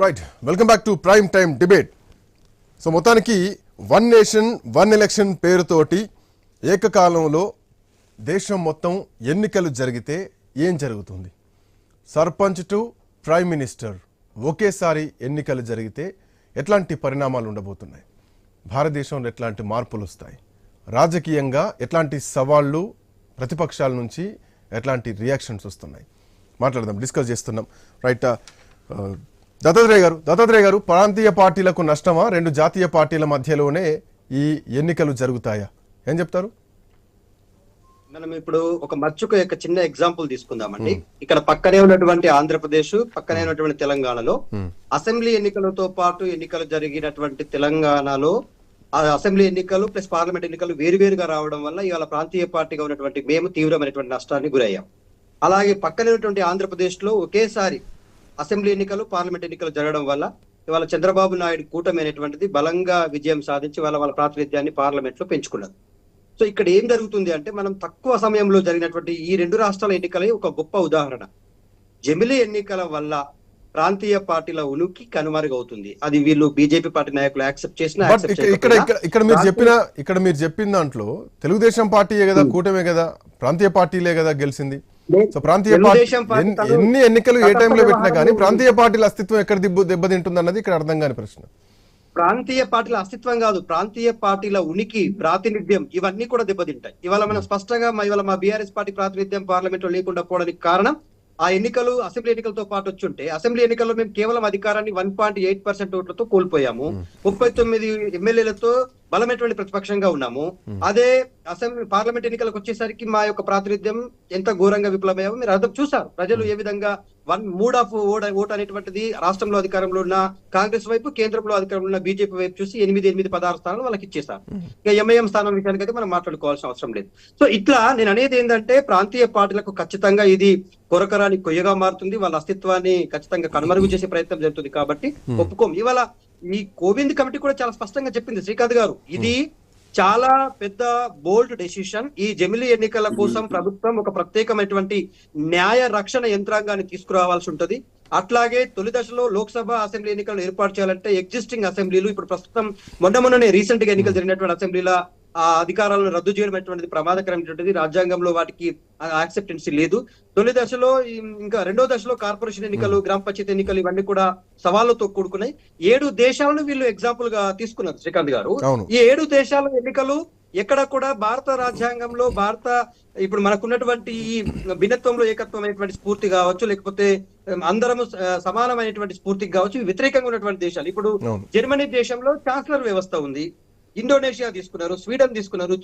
Right welcome back to prime time debate so మొత్తానికి one nation one election పేరుతోటి ఏకకాలంలో దేశం మొత్తం ఎన్నికలు జరిగితే ఏం జరుగుతుంది? సర్పంచ్ టు ప్రైమ్ మినిస్టర్ ఒకేసారి ఎన్నికలు జరిగితే ఎట్లాంటి పరిణామాలు ఉండబోతున్నాయి? భారతదేశంలో ఎట్లాంటి మార్పులు వస్తాయి? రాజకీయంగా ఎట్లాంటి సవాళ్ళు ప్రతిపక్షాల నుంచి ఎట్లాంటి రియాక్షన్స్ వస్తున్నాయి? మాట్లాడదాం డిస్కస్ చేస్తున్నాం. రైట్ uh, దత్తాత్రేయ గారు దత్తాత్రేయ గారు ప్రాంతీయ పార్టీలకు నష్టమా? రెండు జాతీయ పార్టీల మధ్యలోనే ఈ ఎన్నికలు జరుగుతాయా? ఏం చెప్తారు? మనం ఇప్పుడు ఒక మచ్చుకు యొక్క చిన్న ఎగ్జాంపుల్ తీసుకుందామండి. ఇక్కడ పక్కనే ఉన్నటువంటి ఆంధ్రప్రదేశ్ పక్కనే ఉన్నటువంటి తెలంగాణలో అసెంబ్లీ ఎన్నికలతో పాటు ఎన్నికలు జరిగినటువంటి తెలంగాణలో ఆ అసెంబ్లీ ఎన్నికలు ప్లస్ పార్లమెంట్ ఎన్నికలు వేరువేరుగా రావడం వల్ల ఇవాళ ప్రాంతీయ పార్టీగా ఉన్నటువంటి మేము తీవ్రమైనటువంటి నష్టాన్ని గురయ్యాం. అలాగే పక్కనే ఉన్నటువంటి ఆంధ్రప్రదేశ్లో ఒకేసారి అసెంబ్లీ ఎన్నికలు పార్లమెంట్ ఎన్నికలు జరగడం వల్ల ఇవాళ చంద్రబాబు నాయుడు కూటమి అనేటువంటిది బలంగా విజయం సాధించి వాళ్ళ వాళ్ళ ప్రాతినిధ్యాన్ని పార్లమెంట్లో పెంచుకున్నది సో ఇక్కడ ఏం జరుగుతుంది అంటే మనం తక్కువ సమయంలో జరిగినటువంటి ఈ రెండు రాష్ట్రాల ఎన్నికలే ఒక గొప్ప ఉదాహరణ. జమిలీ ఎన్నికల వల్ల ప్రాంతీయ పార్టీల ఉనికి కనుమరుగవుతుంది. అది వీళ్ళు బీజేపీ పార్టీ నాయకులు యాక్సెప్ట్ చేసినా ఇక్కడ ఇక్కడ చేయకపోయినా ఇక్కడ- ఇక్కడ మీరు చెప్పిన ఇక్కడ మీరు చెప్పిన దాంట్లో తెలుగుదేశం పార్టీయే కదా కూటమే కదా ప్రాంతీయ పార్టీలే కదా గెలిచింది సో ప్రాంతీయ ఎన్ని- ఎన్నికలు ఏ టైంలో పెట్టినా కానీ ప్రాంతీయ పార్టీల అస్తిత్వం ఎక్కడ దిబ్బ దెబ్బతింటుంది అన్నది ఇక్కడ అర్థం కాని ప్రశ్న. ప్రాంతీయ పార్టీల అస్తిత్వం కాదు ప్రాంతీయ పార్టీల ఉనికి ప్రాతినిధ్యం ఇవన్నీ కూడా దెబ్బతింటాయి ఇవాళ మనం స్పష్టంగా మా- ఇవాళ మా బీఆర్ఎస్ పార్టీ ప్రాతినిధ్యం పార్లమెంట్లో లేకుండా పోవడానికి కారణం ఆ ఎన్నికలు అసెంబ్లీ ఎన్నికలతో పాటు వచ్చుంటే అసెంబ్లీ ఎన్నికల్లో మేము కేవలం అధికారాన్ని వన్ పాయింట్ ఎయిట్ పర్సెంట్ ఓట్లతో కోల్పోయాము. ముప్పై తొమ్మిది ఎమ్మెల్యేలతో బలమైనటువంటి ప్రతిపక్షంగా ఉన్నాము. అదే అసెంబ్లీ పార్లమెంట్ ఎన్నికలకు వచ్చేసరికి మా యొక్క ప్రాతినిధ్యం ఎంత ఘోరంగా విఫలమయ్యామో మీరు అర్థం చూసారు ప్రజలు ఏ విధంగా one mood of vote vote అనేటువంటిది రాష్ట్రంలో అధికారంలో ఉన్న కాంగ్రెస్ వైపు కేంద్రంలో అధికారంలో ఉన్న బీజేపీ వైపు చూసి ఎనిమిది ఎనిమిది పదహారు స్థానాలు వాళ్ళకి ఇచ్చేసారు ఇక ఎంఐఎం స్థానం విషయానికి అయితే మనం మాట్లాడుకోవాల్సిన అవసరం లేదు. సో ఇట్లా నేను అనేది ఏంటంటే ప్రాంతీయ పార్టీలకు ఖచ్చితంగా ఇది కొరకరాని కొయ్యగా మారుతుంది. వాళ్ళ అస్తిత్వాన్ని ఖచ్చితంగా కనుమరుగు చేసే ప్రయత్నం జరుగుతుంది కాబట్టి ఒప్పుకోం ఇవాళ ఈ కోవింద్ కమిటీ కూడా చాలా స్పష్టంగా చెప్పింది శ్రీకాంత్ గారు. ఇది చాలా పెద్ద బోల్డ్ డెసిషన్. ఈ జమిలీ ఎన్నికల కోసం ప్రభుత్వం ఒక ప్రత్యేకమైనటువంటి న్యాయ రక్షణ యంత్రాంగాన్ని తీసుకురావాల్సి ఉంటది. అట్లాగే తొలి దశలో లోక్సభ అసెంబ్లీ ఎన్నికలు ఏర్పాటు చేయాలంటే ఎగ్జిస్టింగ్ అసెంబ్లీలు ఇప్పుడు ప్రస్తుతం మొన్న మొన్ననే రీసెంట్గా ఎన్నికలు జరిగినటువంటి అసెంబ్లీల ఆ అధికారాలను రద్దు చేయడం అనేటువంటిది ప్రమాదకరమైనటువంటిది రాజ్యాంగంలో వాటికి యాక్సెప్టెన్సీ లేదు. తొలి దశలో ఇంకా రెండో దశలో కార్పొరేషన్ ఎన్నికలు గ్రామ పంచాయతీ ఎన్నికలు ఇవన్నీ కూడా సవాళ్ళతో కూడుకున్నాయి. ఏడు దేశాలను వీళ్ళు ఎగ్జాంపుల్గా తీసుకున్నారు శ్రీకాంత్ గారు. ఈ ఏడు దేశాల ఎన్నికలు ఎక్కడ కూడా భారత రాజ్యాంగంలో భారత ఇప్పుడు మనకున్నటువంటి ఈ భిన్నత్వంలో ఏకత్వం అనేటువంటి స్ఫూర్తి కావచ్చు లేకపోతే అందరము సమానమైనటువంటి స్ఫూర్తికి కావచ్చు వ్యతిరేకంగా ఉన్నటువంటి దేశాలు. ఇప్పుడు. జర్మనీ దేశంలో ఛాన్సలర్ వ్యవస్థ ఉంది. ఇండోనేషియా తీసుకున్నారు స్వీడన్ తీసుకున్నారు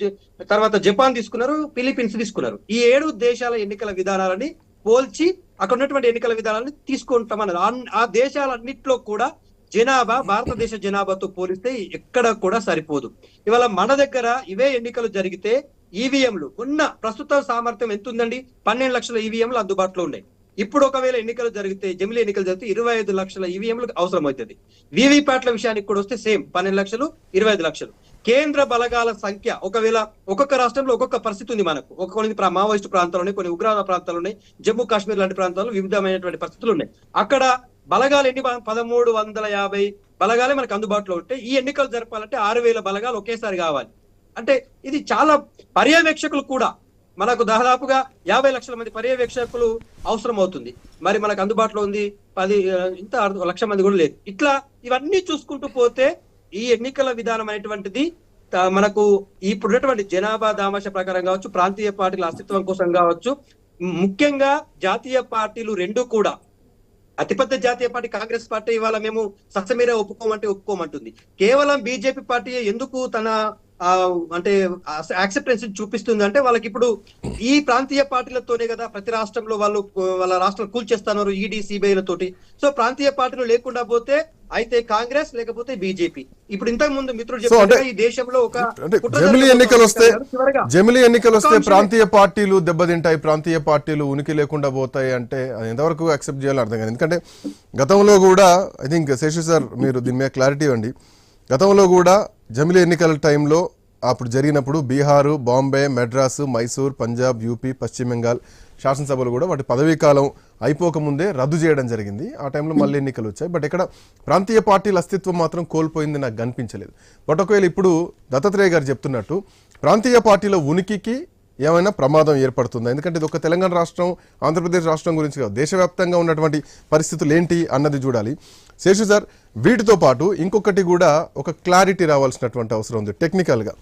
తర్వాత జపాన్ తీసుకున్నారు ఫిలిపీన్స్ తీసుకున్నారు. ఈ ఏడు దేశాల ఎన్నికల విధానాలని పోల్చి అక్కడ ఉన్నటువంటి ఎన్నికల విధానాన్ని తీసుకుంటామన్నారు. ఆ- ఆ దేశాలన్నిట్లో కూడా జనాభా భారతదేశ జనాభాతో పోలిస్తే ఎక్కడ కూడా సరిపోదు. ఇవాళ మన దగ్గర ఇవే ఎన్నికలు జరిగితే ఈవీఎంలు ఉన్న ప్రస్తుత సామర్థ్యం ఎంత ఉందండి పన్నెండు లక్షల ఈవీఎంలు అందుబాటులో ఉన్నాయి. ఇప్పుడు ఒకవేళ ఎన్నికలు జరిగితే జమిలీ ఎన్నికలు జరిగితే ఇరవై ఐదు లక్షల ఈవీఎంలు అవసరం అవుతుంది వివిప్యాట్ల విషయానికి కూడా వస్తే సేమ్ పన్నెండు లక్షలు ఇరవై ఐదు లక్షలు. కేంద్ర బలగాల సంఖ్య ఒకవేళ ఒక్కొక్క రాష్ట్రంలో ఒక్కొక్క పరిస్థితి ఉంది మనకు. ఒక కొన్ని మావోయిస్ట్ మావోయిస్టు ప్రాంతాలు ఉన్నాయి కొన్ని ఉగ్రవాద ప్రాంతాలు ఉన్నాయి జమ్మూ కాశ్మీర్ లాంటి ప్రాంతాల్లో వివిధమైనటువంటి పరిస్థితులు ఉన్నాయి. అక్కడ బలగాలు ఎన్ని పదమూడు వందల యాభై బలగాలే మనకు అందుబాటులో ఉంటే ఈ ఎన్నికలు జరపాలంటే ఆరు వేల బలగాలు ఒకేసారి కావాలి. అంటే ఇది చాలా పర్యవేక్షకులు కూడా. మనకు దాదాపుగా యాభై లక్షల మంది పర్యవేక్షకులు అవసరం అవుతుంది. మరి మనకు అందుబాటులో ఉంది పది ఇంత అర్ధ- లక్ష మంది కూడా లేదు. ఇట్లా ఇవన్నీ చూసుకుంటూ పోతే ఈ ఎన్నికల విధానం అనేటువంటిది మనకు ఇప్పుడున్నటువంటి జనాభా దామాష ప్రకారం కావచ్చు ప్రాంతీయ పార్టీల అస్తిత్వం కోసం కావచ్చు ముఖ్యంగా జాతీయ పార్టీలు రెండు కూడా. అతిపెద్ద జాతీయ పార్టీ కాంగ్రెస్ పార్టీ ఇవాళ మేము సత్సమీర ఒప్పుకోమంటే ఒప్పుకోమంటుంది. కేవలం బీజేపీ పార్టీ ఎందుకు తన ఆ, అంటే యాక్సెప్టెన్స్ చూపిస్తుంది అంటే వాళ్ళకి ఇప్పుడు ఈ ప్రాంతీయ పార్టీలతోనే కదా ప్రతి రాష్ట్రంలో వాళ్ళు వాళ్ళ రాష్ట్రం కూల్చేస్తున్నారు ఈడీ సిబిఐలతోటి. సో ప్రాంతీయ పార్టీలు లేకుండా పోతే అయితే కాంగ్రెస్ లేకపోతే బీజేపీ. ఇప్పుడు ఇంతకు ముందు మిత్రుడు అంటే- ఈ దేశంలో ఒక జమిలీ ఎన్నికలు వస్తే జమిలీ ఎన్నికలు వస్తే ప్రాంతీయ పార్టీలు దెబ్బతింటాయి ప్రాంతీయ పార్టీలు ఉనికి లేకుండా పోతాయి అంటే అది ఎంతవరకు యాక్సెప్ట్ చేయాలో అర్థం కాదు. ఎందుకంటే గతంలో కూడా ఐ థింక్ శేషు సార్ మీరు దీని మీద క్లారిటీ ఇవ్వండి. గతంలో కూడా జమిలీ ఎన్నికల టైంలో అప్పుడు జరిగినప్పుడు బీహారు బాంబే మెడ్రాసు మైసూర్ పంజాబ్ యూపీ పశ్చిమ బెంగాల్ శాసనసభలు కూడా వాటి పదవీ కాలం అయిపోకముందే రద్దు చేయడం జరిగింది. ఆ టైంలో మళ్ళీ ఎన్నికలు వచ్చాయి. బట్ ఇక్కడ ప్రాంతీయ పార్టీల అస్తిత్వం మాత్రం కోల్పోయింది నాకు కనిపించలేదు. బట్ ఒకవేళ ఇప్పుడు దత్తాత్రేయ గారు చెప్తున్నట్టు ప్రాంతీయ పార్టీల ఉనికికి ఏమైనా ప్రమాదం ఏర్పడుతుందా? ఎందుకంటే ఇది ఒక తెలంగాణ రాష్ట్రం ఆంధ్రప్రదేశ్ రాష్ట్రం గురించి కాదు. దేశవ్యాప్తంగా ఉన్నటువంటి పరిస్థితులు ఏంటి అన్నది చూడాలి. శేషు సార్ వీటితో పాటు ఇంకొకటి కూడా ఒక క్లారిటీ రావాల్సినటువంటి అవసరం ఉంది టెక్నికల్గా.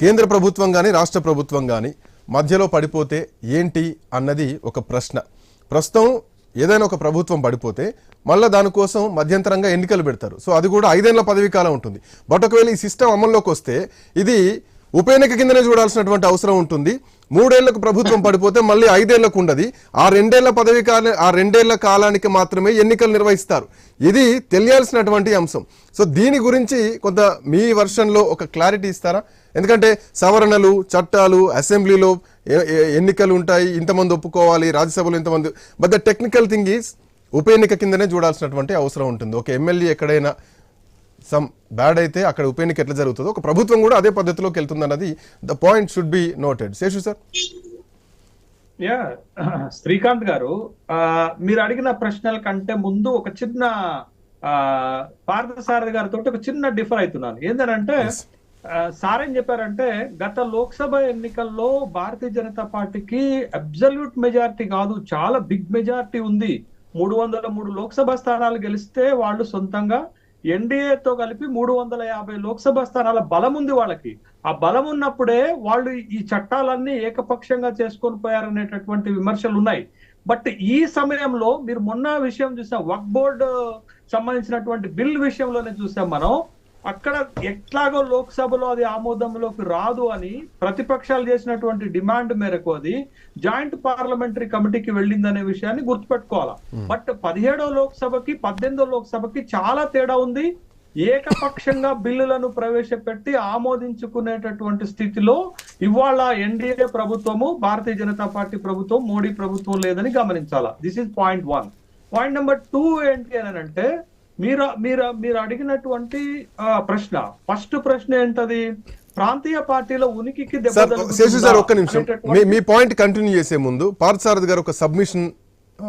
కేంద్ర ప్రభుత్వం కానీ రాష్ట్ర ప్రభుత్వం కానీ మధ్యలో పడిపోతే ఏంటి అన్నది ఒక ప్రశ్న. ప్రస్తుతం ఏదైనా ఒక ప్రభుత్వం పడిపోతే మళ్ళీ దానికోసం మధ్యంతరంగా ఎన్నికలు పెడతారు. సో అది కూడా ఐదేళ్ళ పదవీ కాలం ఉంటుంది. బట్ ఒకవేళ ఈ సిస్టమ్ అమల్లోకి వస్తే ఇది ఉప ఎన్నిక కిందనే చూడాల్సినటువంటి అవసరం ఉంటుంది. మూడేళ్ళకు ప్రభుత్వం పడిపోతే మళ్ళీ ఐదేళ్ళకు ఉండదు. ఆ రెండేళ్ళ పదవి కాల ఆ రెండేళ్ళ కాలానికి మాత్రమే ఎన్నికలు నిర్వహిస్తారు. ఇది తెలియాల్సినటువంటి అంశం. సో దీని గురించి కొంత మీ వర్షన్లో ఒక క్లారిటీ ఇస్తారా? ఎందుకంటే సవరణలు చట్టాలు అసెంబ్లీలో ఎన్నికలు ఉంటాయి. ఇంతమంది ఒప్పుకోవాలి. రాజ్యసభలో ఇంతమంది. But the technical thing is ఉప ఎన్నిక కిందనే చూడాల్సినటువంటి అవసరం ఉంటుంది. ఒక ఎమ్మెల్యే ఎక్కడైనా సమ్ బ్యాడ్ అయితే అక్కడ ఉప ఎన్నిక ఎట్లా జరుగుతుందో ఒక ప్రభుత్వం కూడా అదే పద్ధతిలోకి వెళ్తుంది అన్నది the point should be noted. Seshu sir? Yeah Srikanth గారు మీరు అడిగిన ప్రశ్నల కంటే ముందు ఒక చిన్న పార్థసారథి గారితో ఒక చిన్న డిఫర్ అవుతున్నాను. ఏంటంటే సార్ ఏం చెప్పారంటే గత లోక్సభ ఎన్నికల్లో భారతీయ జనతా పార్టీకి అబ్జల్యూట్ మెజారిటీ కాదు చాలా బిగ్ మెజారిటీ ఉంది. మూడు వందల మూడు లోక్సభ స్థానాలు గెలిస్తే వాళ్ళు సొంతంగా ఎన్డీఏతో కలిపి మూడు వందల యాభై లోక్సభ స్థానాల బలం ఉంది వాళ్ళకి. ఆ బలం ఉన్నప్పుడే వాళ్ళు ఈ చట్టాలన్నీ ఏకపక్షంగా చేసుకొని పోయారనేటటువంటి విమర్శలు ఉన్నాయి. బట్ ఈ సమయంలో మీరు మొన్న విషయం చూసాం వక్ బోర్డు సంబంధించినటువంటి బిల్ విషయంలోనే చూసాం మనం. అక్కడ ఎట్లాగో లోక్సభలో అది ఆమోదంలోకి రాదు అని ప్రతిపక్షాలు చేసినటువంటి డిమాండ్ మేరకు అది జాయింట్ పార్లమెంటరీ కమిటీకి వెళ్ళిందనే విషయాన్ని గుర్తుపెట్టుకోవాలా. బట్ పదిహేడో లోక్సభకి పద్దెనిమిదో లోక్సభకి చాలా తేడా ఉంది. ఏకపక్షంగా బిల్లులను ప్రవేశపెట్టి ఆమోదించుకునేటటువంటి స్థితిలో ఇవాళ ఎన్డీఏ ప్రభుత్వము భారతీయ జనతా పార్టీ ప్రభుత్వం మోడీ ప్రభుత్వం లేదని గమనించాలా. This is point one point number two ఏంటి అని అంటే మీరు మీరు మీరు అడిగినటువంటి ఆ, ప్రశ్న. ఫస్ట్ ప్రశ్న ఏంటది? ప్రాంతీయ పార్టీల ఉనికికి శేషు సార్ ఒక్క నిమిషం. మీ పాయింట్ కంటిన్యూ చేసే ముందు పార్థసారథి గారు ఒక సబ్మిషన్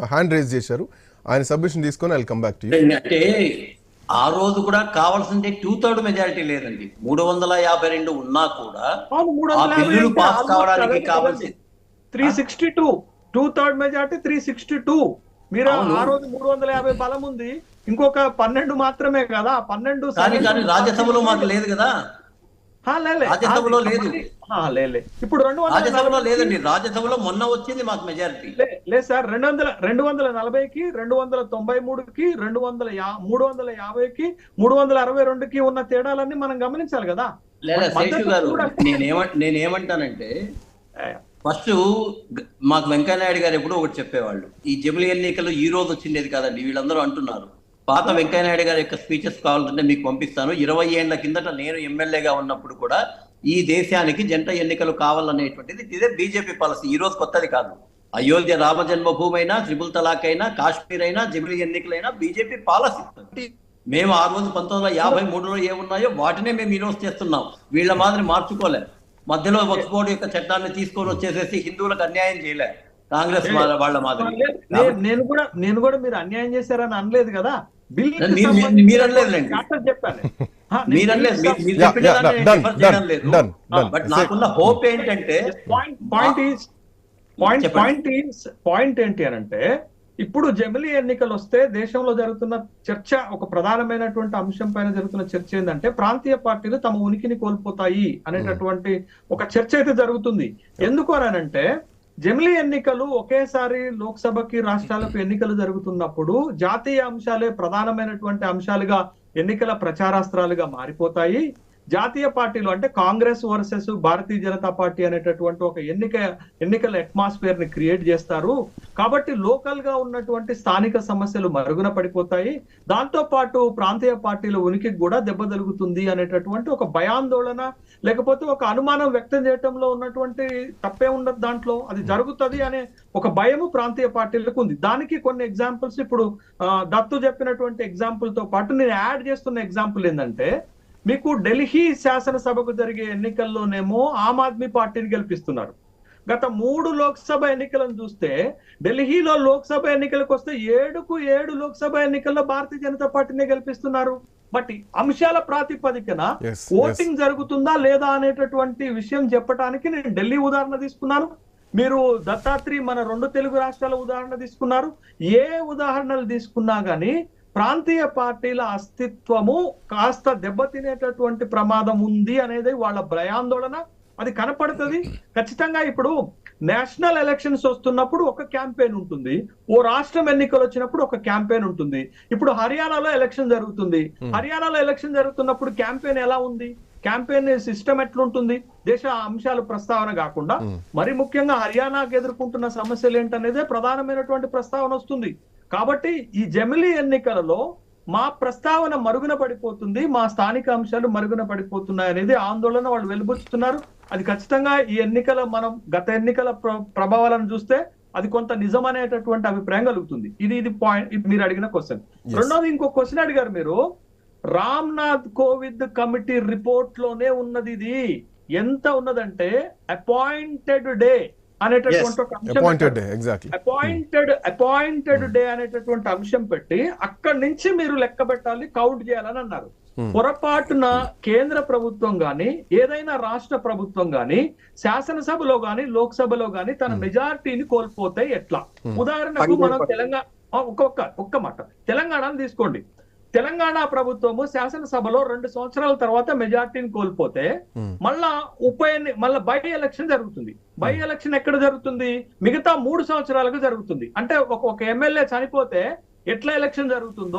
హ్యాండ్ రైజ్ చేశారు. ఆయన సబ్మిషన్ తీసుకొని I come back to you అంటే ఆ రోజు కూడా కావాల్సిందే టూ థర్డ్ మెజారిటీ లేదండి. మూడు వందల యాభై రెండు ఉన్నా కూడా బిల్లులు పాస్ కావడానికి కావాల్సి. Three sixty two two third majority three sixty two మీరు. ఆ రోజు మూడు వందల యాభై బలం ఉంది. ఇంకొక పన్నెండు మాత్రమే కదా పన్నెండు కానీ రాజ్యసభలో మాకు లేదు కదా. రాజ్యసభలో లేదు. లేలే ఇప్పుడు రెండు వందల రాజ్యసభలో లేదండి. రాజ్యసభలో మొన్న వచ్చింది మాకు మెజారిటీ లే లేదు సార్ రెండు వందల రెండు వందల నలభైకి రెండు వందల తొంభై మూడుకి రెండు వందల మూడు వందల యాభైకి మూడు వందల అరవై రెండుకి ఉన్న తేడాలన్నీ మనం గమనించాలి కదా. గారు నేనేమ నేనేమంటానంటే ఫస్ట్ మాకు వెంకయ్యనాయుడు గారు ఎప్పుడో ఒకటి చెప్పేవాళ్ళు ఈ జమిలి ఎన్నికలు ఈ రోజు వచ్చిండేది కాదండి వీళ్ళందరూ అంటున్నారు. పాత వెంకయ్యనాయుడు గారి యొక్క స్పీచెస్ కావాలంటే మీకు పంపిస్తాను. ఇరవై ఏళ్ళ కిందట నేను ఎమ్మెల్యేగా ఉన్నప్పుడు కూడా ఈ దేశానికి జంట ఎన్నికలు కావాలనేటువంటిది ఇదే బీజేపీ పాలసీ. ఈ రోజు కొత్తది కాదు. అయోధ్య రామ జన్మభూమి అయినా త్రిపుల్ తలాక్ అయినా కాశ్మీర్ అయినా జిమిలి ఎన్నికలైనా బీజేపీ పాలసీ. మేము ఆ రోజు పంతొమ్మిది వందల యాభై మూడులో ఏమున్నాయో వాటినే మేము ఈరోజు చేస్తున్నాం. వీళ్ళ మాదిరి మార్చుకోలే. మధ్యలో వక్ఫ్ బోర్డు యొక్క చట్టాన్ని తీసుకొని వచ్చేసేసి హిందువులకు అన్యాయం చేయలే. కాంగ్రెస్ వాళ్ళ- మాదిరి నేను- నేను కూడా నేను కూడా మీరు అన్యాయం చేశారని అనలేదు కదా? బిల్ మీరు- అనలేదులేండి. చెప్పాను మీరు అనలేదు మీరు- లేదు. బట్ నాకున్న హోప్ ఏంటంటే పాయింట్ పాయింట్ ఈస్ పాయింట్ చెప్పండి. పాయింట్ ఈస్ పాయింట్ ఏంటి అని అంటే ఇప్పుడు జమిలీ ఎన్నికలు వస్తే దేశంలో జరుగుతున్న చర్చ ఒక ప్రధానమైనటువంటి అంశం పైన జరుగుతున్న చర్చ ఏంటంటే ప్రాంతీయ పార్టీలు తమ ఉనికిని కోల్పోతాయి అనేటటువంటి ఒక చర్చ అయితే జరుగుతుంది ఎందుకు అని అంటే జమిలీ ఎన్నికలు ఒకేసారి లోక్సభకి రాష్ట్రాలకు ఎన్నికలు జరుగుతున్నప్పుడు జాతీయ అంశాలే ప్రధానమైనటువంటి అంశాలుగా ఎన్నికల ప్రచారాస్త్రాలుగా మారిపోతాయి. జాతీయ పార్టీలు అంటే కాంగ్రెస్ వర్సెస్ భారతీయ జనతా పార్టీ అనేటటువంటి ఒక ఎన్నిక ఎన్నికల అట్మాస్ఫియర్ని క్రియేట్ చేస్తారు. కాబట్టి లోకల్గా ఉన్నటువంటి స్థానిక సమస్యలు మరుగున పడిపోతాయి. దాంతో పాటు ప్రాంతీయ పార్టీల ఉనికికి కూడా దెబ్బ తగులుతుంది అనేటటువంటి ఒక భయాందోళన లేకపోతే ఒక అనుమానం వ్యక్తం చేయటంలో ఉన్నటువంటి తప్పే ఉండదు దాంట్లో. అది జరుగుతుంది అనే ఒక భయము ప్రాంతీయ పార్టీలకు ఉంది. దానికి కొన్ని ఎగ్జాంపుల్స్ ఇప్పుడు దత్తు చెప్పినటువంటి ఎగ్జాంపుల్తో పాటు నేను యాడ్ చేస్తున్న ఎగ్జాంపుల్ ఏంటంటే మీకు ఢిల్లీ శాసనసభకు జరిగే ఎన్నికల్లోనేమో ఆమ్ ఆద్మీ పార్టీని గెలిపిస్తున్నారు. గత మూడు లోక్సభ ఎన్నికలను చూస్తే ఢిల్లీలో లోక్సభ ఎన్నికలకు వస్తే ఏడుకు ఏడు లోక్సభ ఎన్నికల్లో భారతీయ జనతా పార్టీనే గెలిపిస్తున్నారు. బట్ అంశాల ప్రాతిపదికన ఓటింగ్ జరుగుతుందా లేదా అనేటటువంటి విషయం చెప్పడానికి నేను ఢిల్లీ ఉదాహరణ తీసుకున్నాను. మీరు దత్తాత్రి మన రెండు తెలుగు రాష్ట్రాల ఉదాహరణ తీసుకున్నారు. ఏ ఉదాహరణలు తీసుకున్నా గానీ ప్రాంతీయ పార్టీల అస్తిత్వము కాస్త దెబ్బతినేటటువంటి ప్రమాదం ఉంది అనేది వాళ్ళ భయాందోళన. అది కనపడుతుంది. ఖచ్చితంగా ఇప్పుడు నేషనల్ ఎలక్షన్స్ వస్తున్నప్పుడు ఒక క్యాంపెయిన్ ఉంటుంది. ఓ రాష్ట్రం ఎన్నికలు వచ్చినప్పుడు ఒక క్యాంపెయిన్ ఉంటుంది. ఇప్పుడు హర్యానాలో ఎలక్షన్ జరుగుతుంది. హర్యానాలో ఎలక్షన్ జరుగుతున్నప్పుడు క్యాంపెయిన్ ఎలా ఉంది? క్యాంపెయిన్ సిస్టమ్ ఎట్లుంటుంది? దేశ అంశాలు ప్రస్తావన కాకుండా మరి ముఖ్యంగా హర్యానాకు ఎదుర్కొంటున్న సమస్యలు ఏంటనేదే ప్రధానమైనటువంటి ప్రస్తావన వస్తుంది. కాబట్టి ఈ జమిలీ ఎన్నికలలో మా ప్రస్తావన మరుగున పడిపోతుంది మా స్థానిక అంశాలు మరుగున పడిపోతున్నాయి అనేది ఆందోళన వాళ్ళు వెలుబుచ్చుతున్నారు. అది ఖచ్చితంగా ఈ ఎన్నికల మనం గత ఎన్నికల ప్ర- ప్రభావాలను చూస్తే అది కొంత నిజం అనేటటువంటి అభిప్రాయం కలుగుతుంది. ఇది ఇది పాయింట్ మీరు అడిగిన క్వశ్చన్. రెండోది ఇంకో క్వశ్చన్ అడిగారు మీరు. రామ్నాథ్ కోవింద్ కమిటీ రిపోర్ట్లోనే ఉన్నది ఇది. ఎంత ఉన్నదంటే అపాయింటెడ్ డే అనేటటువంటి అపాయింటెడ్ అపాయింటెడ్ డే అనేటటువంటి అంశం పెట్టి అక్కడి నుంచి మీరు లెక్క పెట్టాలి కౌంట్ చేయాలని అన్నారు. పొరపాటున కేంద్ర ప్రభుత్వం గాని ఏదైనా రాష్ట్ర ప్రభుత్వం గాని శాసనసభలో గాని లోక్సభలో గాని తన మెజారిటీని కోల్పోతే ఎట్లా? ఉదాహరణకు మనం తెలంగాణ ఒక్కొక్క ఒక్క మాట. తెలంగాణను తీసుకోండి. తెలంగాణ ప్రభుత్వము శాసనసభలో రెండు సంవత్సరాల తర్వాత మెజార్టీని కోల్పోతే మళ్ళా ఉప ఎన్ని మళ్ళా బై ఎలక్షన్ జరుగుతుంది. బై ఎలక్షన్ ఎక్కడ జరుగుతుంది? మిగతా మూడు సంవత్సరాలకు జరుగుతుంది. అంటే ఒక ఒక ఎమ్మెల్యే చనిపోతే ఎట్లా ఎలక్షన్ జరుగుతుందో.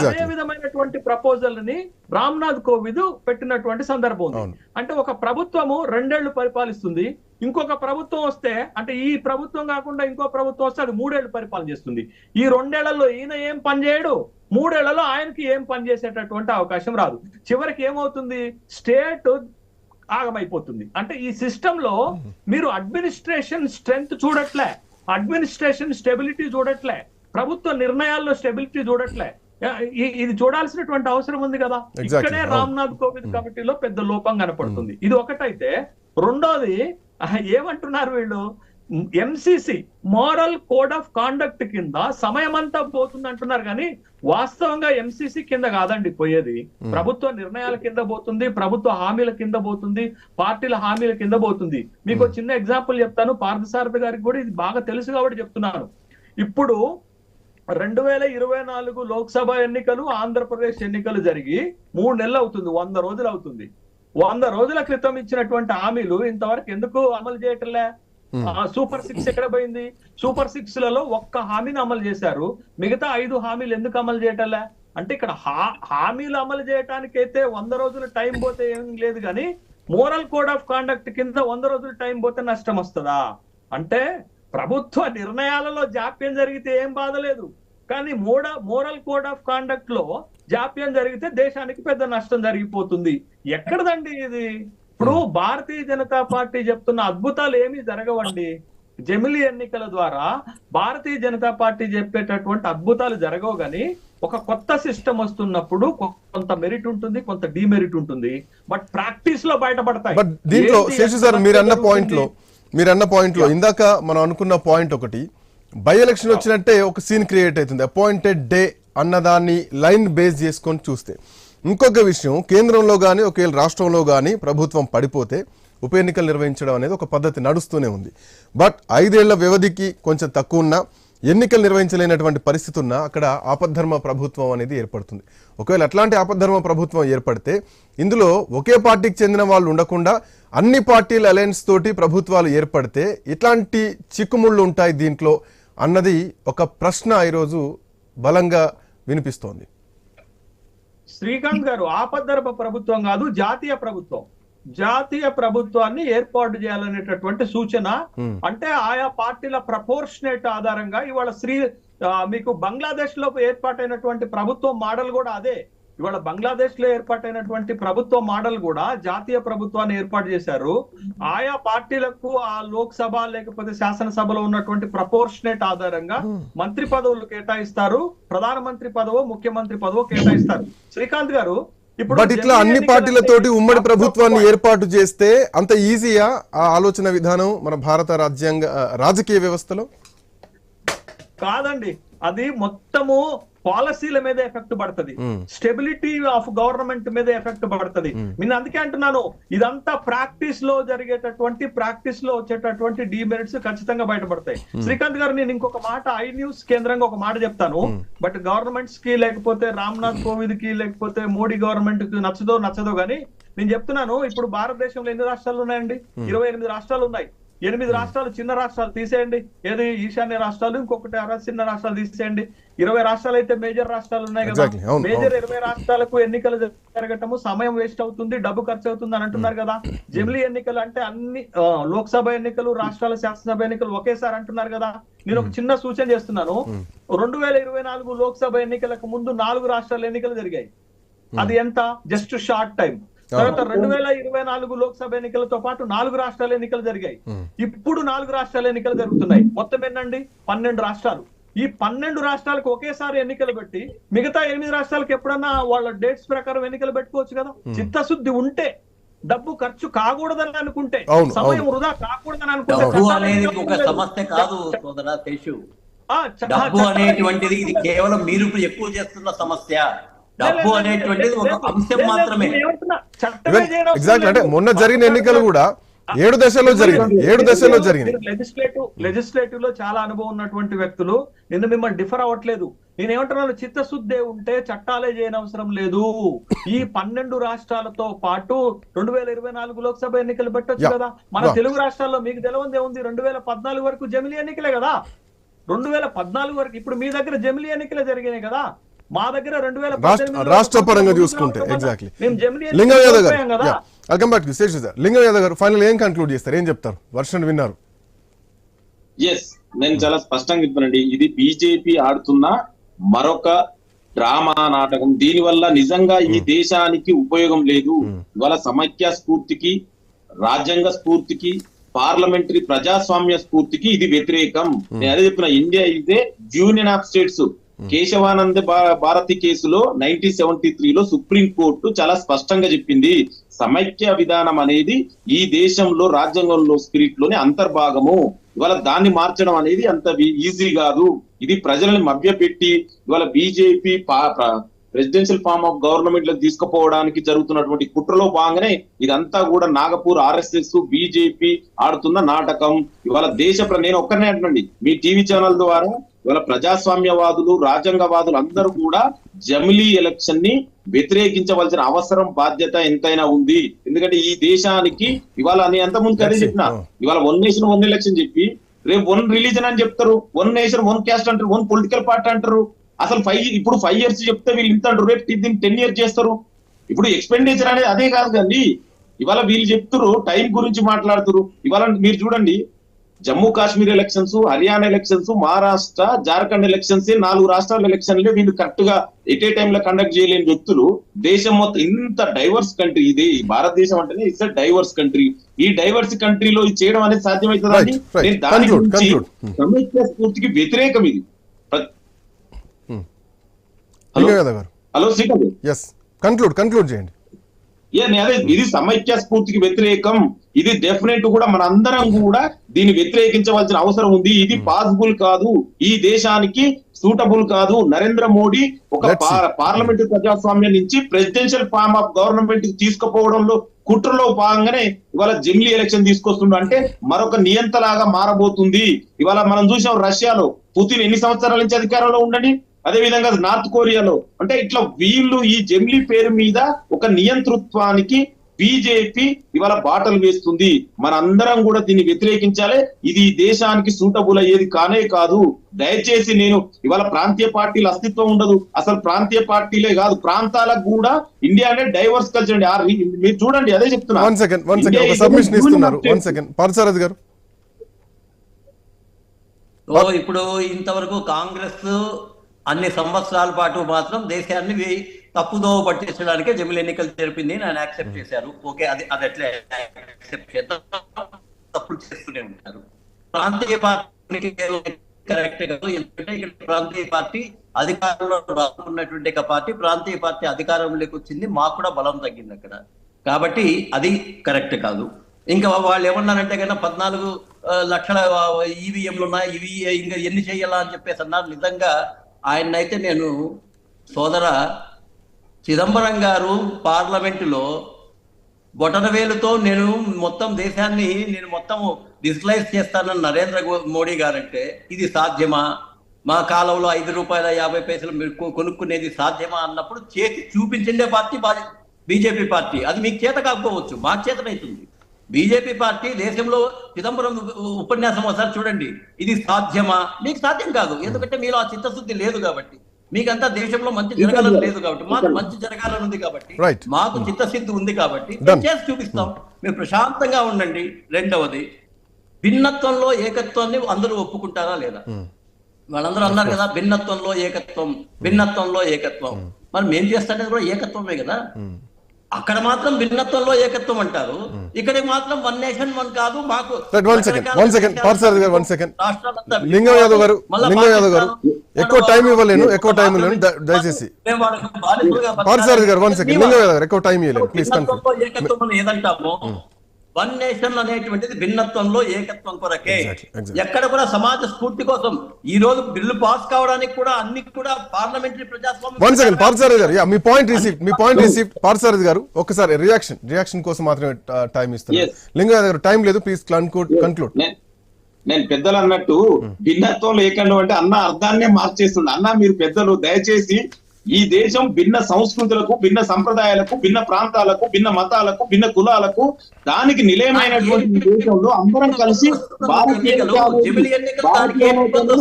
అదే విధమైనటువంటి ప్రపోజల్ని రామ్నాథ్ కోవింద్ పెట్టినటువంటి సందర్భం ఉంది. అంటే ఒక ప్రభుత్వము రెండేళ్ళు పరిపాలిస్తుంది ఇంకొక ప్రభుత్వం వస్తే అంటే ఈ ప్రభుత్వం కాకుండా ఇంకో ప్రభుత్వం వస్తే అది మూడేళ్ళు పరిపాలన చేస్తుంది. ఈ రెండేళ్ళలో ఈయన ఏం పని చేయడు మూడేళ్ళలో ఆయనకి ఏం పని చేసేటటువంటి అవకాశం రాదు. చివరికి ఏమవుతుంది? స్టేట్ ఆగమైపోతుంది. అంటే ఈ సిస్టమ్లో మీరు అడ్మినిస్ట్రేషన్ స్ట్రెంగ్త్ చూడట్లే అడ్మినిస్ట్రేషన్ స్టెబిలిటీ చూడట్లే ప్రభుత్వ నిర్ణయాల్లో స్టెబిలిటీ చూడట్లే. ఇది చూడాల్సినటువంటి అవసరం ఉంది కదా. ఇక్కడే. రామ్నాథ్ కోవింద్ కమిటీలో పెద్ద లోపం కనపడుతుంది. ఇది ఒకటైతే రెండోది ఏమంటున్నారు వీళ్ళు? MCC moral code of conduct కింద సమయం అంతా పోతుంది అంటున్నారు కానీ వాస్తవంగా ఎంసిసి కింద కాదండి పోయేది. ప్రభుత్వ నిర్ణయాల కింద పోతుంది ప్రభుత్వ హామీల కింద పోతుంది పార్టీల హామీల కింద పోతుంది. మీకు చిన్న ఎగ్జాంపుల్ చెప్తాను. పార్థసారథి గారికి కూడా ఇది బాగా తెలుసు కాబట్టి చెప్తున్నాను. ఇప్పుడు రెండు వేల ఇరవై నాలుగు లోక్సభ ఎన్నికలు ఆంధ్రప్రదేశ్ ఎన్నికలు జరిగి మూడు నెలలు అవుతుంది వంద రోజులు అవుతుంది. వంద రోజుల క్రితం ఇచ్చినటువంటి హామీలు ఇంతవరకు ఎందుకు అమలు చేయటంలే? ఆ, సూపర్ సిక్స్ ఎక్కడ పోయింది? సూపర్ సిక్స్లలో ఒక్క హామీని అమలు చేశారు. మిగతా ఐదు హామీలు ఎందుకు అమలు చేయటంలే? అంటే ఇక్కడ హా- హామీలు అమలు చేయడానికైతే వంద రోజులు టైం పోతే ఏం లేదు కానీ మోరల్ కోడ్ ఆఫ్ కాండక్ట్ కింద వంద రోజులు టైం పోతే నష్టం వస్తుందా? అంటే ప్రభుత్వ నిర్ణయాలలో జాప్యం జరిగితే ఏం బాధ లేదు. కానీ మోడ మోరల్ కోడ్ ఆఫ్ కాండక్ట్లో జాప్యం జరిగితే దేశానికి పెద్ద నష్టం జరిగిపోతుంది. ఎక్కడదండి ఇది? ఇప్పుడు భారతీయ జనతా పార్టీ చెప్తున్న అద్భుతాలు ఏమీ జరగవండి. జమిలీ ఎన్నికల ద్వారా భారతీయ జనతా పార్టీ చెప్పేటటువంటి అద్భుతాలు జరగవు గాని ఒక కొత్త సిస్టమ్ వస్తున్నప్పుడు కొంత మెరిట్ ఉంటుంది కొంత డిమెరిట్ ఉంటుంది. బట్ ప్రాక్టీస్లో బయటపడతాయి. బట్ దీంట్లో ఏంటి శేషు సార్ ఎక్కడ మీరు అన్న? పాయింట్లో మీరు అన్న పాయింట్లో ఇందాక మనం అనుకున్న పాయింట్ ఒకటి బై ఎలక్షన్ వచ్చినట్టే ఒక సీన్ క్రియేట్ అవుతుంది. అపాయింటెడ్ డే అన్నదాన్ని లైన్ బేస్ చేసుకొని చూస్తే. ఇంకొక విషయం కేంద్రంలో కానీ ఒకవేళ రాష్ట్రంలో కానీ ప్రభుత్వం పడిపోతే ఉప ఎన్నికలు నిర్వహించడం అనేది ఒక పద్ధతి నడుస్తూనే ఉంది. బట్ ఐదేళ్ళ వ్యవధికి కొంచెం తక్కువ ఉన్నా ఎన్నికలు నిర్వహించలేనటువంటి పరిస్థితి ఉన్నా అక్కడ ఆపద్ధర్మ ప్రభుత్వం అనేది ఏర్పడుతుంది. ఒకవేళ అట్లాంటి ఆపద్ధర్మ ప్రభుత్వం ఏర్పడితే ఇందులో ఒకే పార్టీకి చెందిన వాళ్ళు ఉండకుండా అన్ని పార్టీల అలయన్స్ తోటి ప్రభుత్వాలు ఏర్పడితే ఇట్లాంటి చిక్కుముళ్ళు ఉంటాయి దీంట్లో. అన్నది ఒక ప్రశ్న ఈరోజు బలంగా వినిపిస్తోంది. శ్రీకాంత్ గారు ఆపద్ధర్మ ప్రభుత్వం కాదు జాతీయ ప్రభుత్వం. జాతీయ ప్రభుత్వాన్ని ఏర్పాటు చేయాలనేటటువంటి సూచన అంటే ఆయా పార్టీల ప్రపోర్షనేట్ ఆధారంగా ఇవాళ శ్రీ మీకు బంగ్లాదేశ్లో ఏర్పాటైనటువంటి ప్రభుత్వం మోడల్ కూడా అదే. ఇవాళ బంగ్లాదేశ్లో ఏర్పాటైనటువంటి ప్రభుత్వ మోడల్ కూడా జాతీయ ప్రభుత్వాన్ని ఏర్పాటు చేశారు. ఆయా పార్టీలకు ఆ లోక్సభ లేకపోతే శాసనసభలో ఉన్నటువంటి ప్రపోర్షనేట్ ఆధారంగా మంత్రి పదవులు కేటాయిస్తారు. ప్రధానమంత్రి పదవో ముఖ్యమంత్రి పదవో కేటాయిస్తారు. శ్రీకాంత్ గారు ఇప్పుడు బట్ ఇట్లా అన్ని పార్టీలతోటి ఉమ్మడి ప్రభుత్వాన్ని ప్రభుత్వం- ఏర్పాటు చేస్తే అంత ఈజీయా ఆ ఆలోచన విధానం మన భారత రాజ్యాంగ రాజకీయ వ్యవస్థలో? కాదండి. అది మొత్తము పాలసీల మీద ఎఫెక్ట్ పడుతుంది. స్టెబిలిటీ ఆఫ్ గవర్నమెంట్ మీద ఎఫెక్ట్ పడుతుంది. నేను అందుకే అంటున్నాను ఇదంతా ప్రాక్టీస్లో జరిగేటటువంటి ప్రాక్టీస్లో వచ్చేటటువంటి డిమెరిట్స్ ఖచ్చితంగా బయటపడతాయి. శ్రీకాంత్ గారు నేను ఇంకొక మాట ఐ న్యూస్ కేంద్రంగా ఒక మాట చెప్తాను. బట్ గవర్నమెంట్స్కి లేకపోతే రామ్నాథ్ కోవింద్కి లేకపోతే మోడీ గవర్నమెంట్కి నచ్చదో నచ్చదో గానీ నేను చెప్తున్నాను ఇప్పుడు భారతదేశంలో ఎన్ని రాష్ట్రాలు ఉన్నాయండి? ఇరవై ఎనిమిది రాష్ట్రాలు ఉన్నాయి. ఎనిమిది రాష్ట్రాలు చిన్న రాష్ట్రాలు తీసేయండి. ఏది ఈశాన్య రాష్ట్రాలు ఇంకొకటి అర చిన్న రాష్ట్రాలు తీసేయండి. ఇరవై రాష్ట్రాలు అయితే మేజర్ రాష్ట్రాలు ఉన్నాయి కదా. మేజర్. ఇరవై రాష్ట్రాలకు ఎన్నికలు జరగటము సమయం వేస్ట్ అవుతుంది డబ్బు ఖర్చు అవుతుంది అని అంటున్నారు కదా. జమిలీ ఎన్నికలు అంటే అన్ని లోక్సభ ఎన్నికలు రాష్ట్రాల శాసనసభ ఎన్నికలు ఒకేసారి అంటున్నారు కదా. నేను ఒక చిన్న సూచన చేస్తున్నాను. రెండు వేల ఇరవై నాలుగు లోక్సభ ఎన్నికలకు ముందు నాలుగు రాష్ట్రాల ఎన్నికలు జరిగాయి. అది ఎంత? జస్ట్ షార్ట్ టైం తర్వాత రెండు వేల ఇరవై నాలుగు లోక్సభ ఎన్నికలతో పాటు నాలుగు రాష్ట్రాల ఎన్నికలు జరిగాయి. ఇప్పుడు నాలుగు రాష్ట్రాల ఎన్నికలు జరుగుతున్నాయి. మొత్తం ఎన్నండి? పన్నెండు రాష్ట్రాలు. ఈ పన్నెండు రాష్ట్రాలకు ఒకేసారి ఎన్నికలు పెట్టి మిగతా ఎనిమిది రాష్ట్రాలకు ఎప్పుడన్నా వాళ్ళ డేట్స్ ప్రకారం ఎన్నికలు పెట్టుకోవచ్చు కదా? చిత్తశుద్ధి ఉంటే డబ్బు ఖర్చు కాకూడదని అనుకుంటే సమయం. వృధా కాకూడదని అనుకుంటే ఒక. సమస్య కాదు డబ్బు అనేటువంటిది ఇది కేవలం మీరు ఎక్కువ చేస్తున్న సమస్య. డబ్బు అనేటువంటిది ఒక అంశం మాత్రమే. ఎగ్జాక్ట్ అంటే మొన్న జరిగిన ఎన్నికలు కూడా ఏడు దశల్లో జరిగింది ఏడు దశల్లో జరిగింది లెజిస్లేటివ్ లెజిస్లేటివ్లో చాలా అనుభవం ఉన్నటువంటి వ్యక్తులు నిన్ను మిమ్మల్ని డిఫర్ అవ్వట్లేదు. నేను ఏమంటున్నాను చిత్తశుద్ధే ఉంటే చట్టాలే చేయనవసరం లేదు. ఈ పన్నెండు రాష్ట్రాలతో పాటు రెండు వేల ఇరవై నాలుగు లోక్సభ ఎన్నికలు పెట్టొచ్చు. కదా. మన. తెలుగు రాష్ట్రాల్లో మీకు తెలవందే ఉంది. రెండు వేల పద్నాలుగు వరకు జమిలీ ఎన్నికలే కదా. రెండు వేల పద్నాలుగు వరకు ఇప్పుడు మీ దగ్గర జమిలీ ఎన్నికలే జరిగినాయి కదా. మా దగ్గర రెండు వేల రాష్ట్ర పరంగా చూసుకుంటే ఎగ్జాక్ట్లీ లింగం యాదవ్ గారు welcome back Seshu sir. Lingam Yadav గారు ఫైనల్ ఏం కన్క్లూడ్ చేస్తారు? ఏం చెప్తారు? వర్షన్ విన్నారు. ఎస్ నేను చాలా స్పష్టంగా చెప్తానండి ఇది బీజేపీ ఆడుతున్న మరొక డ్రామా నాటకం. దీని వల్ల నిజంగా ఈ దేశానికి ఉపయోగం లేదు. ఇవాళ సమైక్య స్ఫూర్తికి రాజ్యాంగ స్ఫూర్తికి పార్లమెంటరీ ప్రజాస్వామ్య స్ఫూర్తికి ఇది వ్యతిరేకం. నేను అదే చెప్తున్నా ఇండియా ఇదే union of states Hmm. Kesavananda భా- భారతి కేసులో నైన్టీన్ సెవెంటీ త్రీలో సుప్రీం కోర్టు చాలా స్పష్టంగా చెప్పింది సమైక్య విధానం అనేది ఈ దేశంలో రాజ్యాంగంలో స్పిరిట్లోని అంతర్భాగము. ఇవాళ దాన్ని మార్చడం అనేది అంత ఈజీ కాదు. ఇది ప్రజలను మభ్యపెట్టి ఇవాళ బీజేపీ ప్రెసిడెన్షియల్ ఫార్మ్ ఆఫ్ గవర్నమెంట్లో తీసుకుపోవడానికి జరుగుతున్నటువంటి కుట్రలో భాగంగానే ఇదంతా కూడా నాగపూర్ ఆర్ఎస్ఎస్ బీజేపీ ఆడుతున్న నాటకం. ఇవాళ దేశ నేను ఒక్కనే అంటున్నాండి. మీ టీవీ ఛానల్ ద్వారా ఇవాళ ప్రజాస్వామ్యవాదులు రాజ్యాంగవాదులు అందరూ కూడా జమిలీ ఎలక్షన్ని వ్యతిరేకించవలసిన అవసరం బాధ్యత ఎంతైనా ఉంది. ఎందుకంటే ఈ దేశానికి ఇవాళ నేను అంత ముందు అదే. చెప్పిన Oh. ఇవాళ వన్ నేషన్ వన్ ఎలక్షన్ చెప్పి రేపు వన్ రిలీజన్ అని చెప్తారు. వన్ నేషన్ వన్ క్యాస్ట్ అంటారు. వన్ పొలిటికల్ పార్టీ అంటారు. అసలు ఫైవ్ ఇప్పుడు ఫైవ్ ఇయర్స్ చెప్తే వీళ్ళు ఇంత అంటారు. రేపు దీన్ని టెన్ ఇయర్స్ చేస్తారు. ఇప్పుడు ఎక్స్పెండిచర్ అనేది అదే కాదు కండి ఇవాళ వీళ్ళు చెప్తారు టైం గురించి మాట్లాడుతారు ఇవాళ మీరు చూడండి Jammu Kashmir elections Haryana elections Maharashtra Jharkhand elections నాలుగు రాష్ట్రాల ఎలక్షన్లే వీళ్ళు కరెక్ట్గా ఎట్ ఏ టైమ్లో కండక్ట్ చేయలేని వ్యక్తులు. దేశం మొత్తం ఇంత డైవర్స్ కంట్రీ ఇది భారతదేశం అంటేనే ఇట్స్ డైవర్స్ కంట్రీ ఈ డైవర్స్ కంట్రీలో ఇది చేయడం అనేది సాధ్యమవుతుందని. నేను దాని గురించి. Hmm. సమైక్య స్ఫూర్తికి వ్యతిరేకం ఇది. యాదవ్ గారు. హలో శ్రీకాంత్. కన్క్లూడ్ కన్క్లూడ్ చేయండి. అదే ఇది సమైక్య స్ఫూర్తికి వ్యతిరేకం. ఇది డెఫినెట్ కూడా మన అందరం కూడా దీన్ని వ్యతిరేకించవలసిన అవసరం ఉంది. ఇది పాసిబుల్ కాదు. ఈ దేశానికి సూటబుల్ కాదు. నరేంద్ర మోడీ ఒక పార్లమెంటు ప్రజాస్వామ్యం నుంచి ప్రెసిడెన్షియల్ ఫార్మ్ ఆఫ్ గవర్నమెంట్కి తీసుకుపోవడంలో కుట్రలో భాగంగానే ఇవాళ జమిలీ ఎలక్షన్ తీసుకొస్తుండ. అంటే మరొక నియంతలాగా మారబోతుంది. ఇవాళ మనం చూసాం రష్యాలో పుతిన్ ఎన్ని సంవత్సరాల నుంచి అధికారంలో ఉండండి? అదే విధంగా నార్త్ కొరియాలో అంటే ఇట్లా వీళ్ళు ఈ జమిలీ పేరు మీద ఒక నియంతృత్వానికి బీజేపీ ఇవాళ బాటలు వేస్తుంది. మన అందరం కూడా దీన్ని వ్యతిరేకించాలి. ఇది ఈ దేశానికి సూటబుల్ అయ్యేది కానే కాదు. దయచేసి నేను ఇవాళ ప్రాంతీయ పార్టీల అస్తిత్వం ఉండదు. అసలు ప్రాంతీయ పార్టీలే కాదు ప్రాంతాలకు కూడా ఇండియా అంటే డైవర్స్ కల్చర్ అండి. మీరు చూడండి అదే చెప్తున్నా. One second one second India ఒక is a submission union of ఇస్తున్నారు. One states. సెకండ్ పార్థసారథి గారు. సో ఇప్పుడు ఇంతవరకు కాంగ్రెస్ అన్ని సంవత్సరాల పాటు మాత్రం దేశాన్ని తప్పుదోవ పట్టించడానికే జమిలి ఎన్నికలు జరిపింది. నేను యాక్సెప్ట్ చేశారు. ఓకే అది అది ఎట్లా యాక్సెప్ట్ చేద్దాం. తప్పులు చేస్తూనే ఉంటారు. ప్రాంతీయ పార్టీ కరెక్ట్ కాదు. ఎందుకంటే ఇక్కడ ప్రాంతీయ పార్టీ అధికారంలో ఉన్నటువంటి ఒక పార్టీ ప్రాంతీయ పార్టీ అధికారంలోకి వచ్చింది. మాకు కూడా బలం తగ్గింది అక్కడ. కాబట్టి అది కరెక్ట్ కాదు. ఇంకా వాళ్ళు ఏమన్నారంటే కన్నా పద్నాలుగు లక్షల ఈవీఎంలు ఉన్నాయి. ఇవి ఇంకా ఎన్ని చేయాలా అని చెప్పేసి అన్నారు. నిజంగా ఆయన్నైతే నేను సోదర చిదంబరం గారు పార్లమెంటులో బొటనవేలుతో నేను మొత్తం దేశాన్ని నేను మొత్తం డిస్లైజ్ చేస్తానని నరేంద్ర గో- మోడీ గారంటే ఇది సాధ్యమా? మా కాలంలో ఐదు రూపాయల యాభై పైసలు మీరు కొనుక్కునేది సాధ్యమా అన్నప్పుడు చేతి చూపించిండే పార్టీ బీజేపీ పార్టీ. అది మీకు చేత కాకపోవచ్చు. మాకు చేతనవుతుంది బీజేపీ పార్టీ దేశంలో చిదంబరం ఉపన్యాసం ఒకసారి చూడండి. ఇది సాధ్యమా? మీకు సాధ్యం కాదు. ఎందుకంటే మీలో ఆ చిత్తశుద్ధి లేదు కాబట్టి. మీకంతా దేశంలో మంచి జరగాలని లేదు. కాబట్టి. మాకు మంచి జరగాలని ఉంది కాబట్టి. మాకు చిత్తశుద్ధి ఉంది కాబట్టి చేసి చూపిస్తాం. మీరు ప్రశాంతంగా ఉండండి. రెండవది భిన్నత్వంలో ఏకత్వాన్ని అందరూ ఒప్పుకుంటారా లేదా? వాళ్ళందరూ అన్నారు కదా భిన్నత్వంలో ఏకత్వం భిన్నత్వంలో ఏకత్వం. మరి మేం చేస్తానేది కూడా ఏకత్వమే కదా? అక్కడ మాత్రం భిన్నత్వంలో ఏకత్వం అంటారు ఇక్కడ మాత్రం వన్ నేషన్ వన్ కాదు మాకు one second, one second. Parthasarathi గారు, second. రాష్ట్రాలంతా లింగం యాదవ్ గారు లింగం యాదవ్ గారు ఎక్కువ టైం ఇవ్వలేను ఎక్కువ టైం ఇవ్వలేను దయచేసి పార్థసారథి గారు వన్ సెకండ్. లింగం యాదవ్ గారు ఎక్కువ టైం ఇవ్వలేను ప్లీజ్ ఏదంటామో వన్ నేషన్ అనేటువంటిది భిన్నత్వంలో ఏకత్వం కొరకే. ఎక్కడ కూడా సమాజ స్ఫూర్తి కోసం ఈ రోజు బిల్లు పాస్ కావడానికి కూడా అన్ని కూడా పార్లమెంటరీ ప్రజాస్వామ్యం వన్ సెకండ్ పార్థసారథి గారు యా మీ పాయింట్ రిసీవ్ మీ పాయింట్ రిసీవ్ పార్థసారథి గారు ఒకసారి రియాక్షన్ రియాక్షన్ కోసం మాత్రమే టైం ఇస్తున్నారు. Yes. లింగం యాదవ్ గారు టైం లేదు ప్లీజ్ కన్క్లూడ్ కన్క్లూడ్ నేను పెద్దలు అన్నట్టు భిన్నత్వం లేకుండా అంటే అన్న అర్థాన్నే మార్చేస్తుంది. అన్న మీరు పెద్దలు దయచేసి ఈ దేశం భిన్న సంస్కృతులకు భిన్న సంప్రదాయాలకు భిన్న ప్రాంతాలకు భిన్న మతాలకు భిన్న కులాలకు దానికి నిలయమైనటువంటి దేశంలో అందరం కలిసి?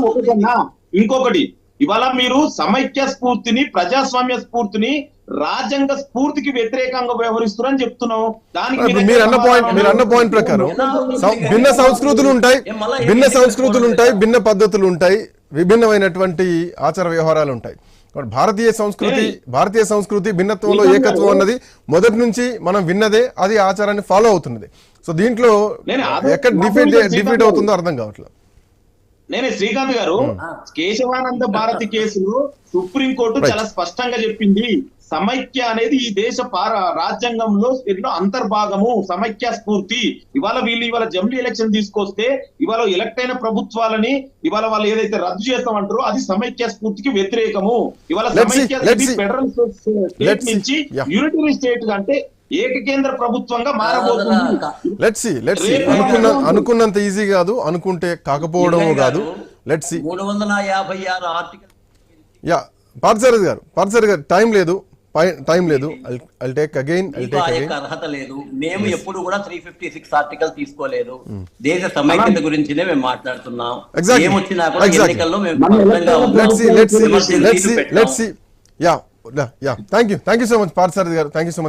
ఒకటన్నా ఇంకొకటి ఇవాళ మీరు సమైక్య స్ఫూర్తిని ప్రజాస్వామ్య స్ఫూర్తిని రాజ్యాంగ స్ఫూర్తికి వ్యతిరేకంగా వ్యవహరిస్తున్నారని చెప్తున్నాం దానికి మీరు అన్న పాయింట్ మీరు అన్న పాయింట్ ప్రకారం భిన్న సంస్కృతులు ఉంటాయి భిన్న సంస్కృతులు ఉంటాయి భిన్న పద్ధతులు ఉంటాయి విభిన్నమైనటువంటి ఆచార వ్యవహారాలు ఉంటాయి. భారతీయ సంస్కృతి భారతీయ సంస్కృతి భిన్నత్వంలో ఏకత్వం అన్నది మొదటి నుంచి మనం విన్నదే అది ఆచారాన్ని ఫాలో అవుతున్నది. సో దీంట్లో ఎక్కడ డిఫీట్ డిఫీట్ అవుతుందో అర్థం కావట్లేదు. నేనే శ్రీకాంత్ గారు. కేశవానంద భారతి కేసులో సుప్రీంకోర్టు. చాలా స్పష్టంగా చెప్పింది. సమైక్య అనేది ఈ దేశ పార రాజ్యాంగంలో ఎన్నో అంతర్భాగము సమైక్య స్ఫూర్తి. ఇవాళ వీళ్ళు ఇవాళ జమిలీ ఎలక్షన్ తీసుకొస్తే ఇవాళ ఎలక్ట్ అయిన ప్రభుత్వాలని ఇవాళ వాళ్ళు ఏదైతే రద్దు చేస్తామంటారో అది సమైక్య స్ఫూర్తికి వ్యతిరేకము. ఇవాళ సమైక్య. Federal state. నుంచి. యూనిటరీ స్టేట్ అంటే ఏకకేంద్ర ప్రభుత్వంగా మారబోతుంది. లెట్స్ సి లెట్స్ సి రేపు అనుకున్న? అనుకున్నంత ఈజీ కాదు. అనుకుంటే కాకపోవడము కాదు. లెట్స్ సి మూడు వందల యాభై ఆరు ఆర్టికల్ యా పార్థసారథి గారు పార్థసారథి గారు టైం లేదు. టైం లేదు. ఐల్ టేక్ అగైన్ అర్హత లేదు. మేము ఎప్పుడు కూడా త్రీ ఫిఫ్టీ సిక్స్ ఆర్టికల్ తీసుకోలేదు దేశ సమైక్యత గురించినే మేము మాట్లాడుతున్నాం. ఏమొచ్చినా కూడా. ఎన్నికల్లో మేము మన స్పష్టంగా ఎలక్షన్ ఉన్నాం. Let's see let's see Emergency let's see పెట్టాం. Let's see yeah yeah thank you thank you so much Parthasarathy గారు. Thank you so much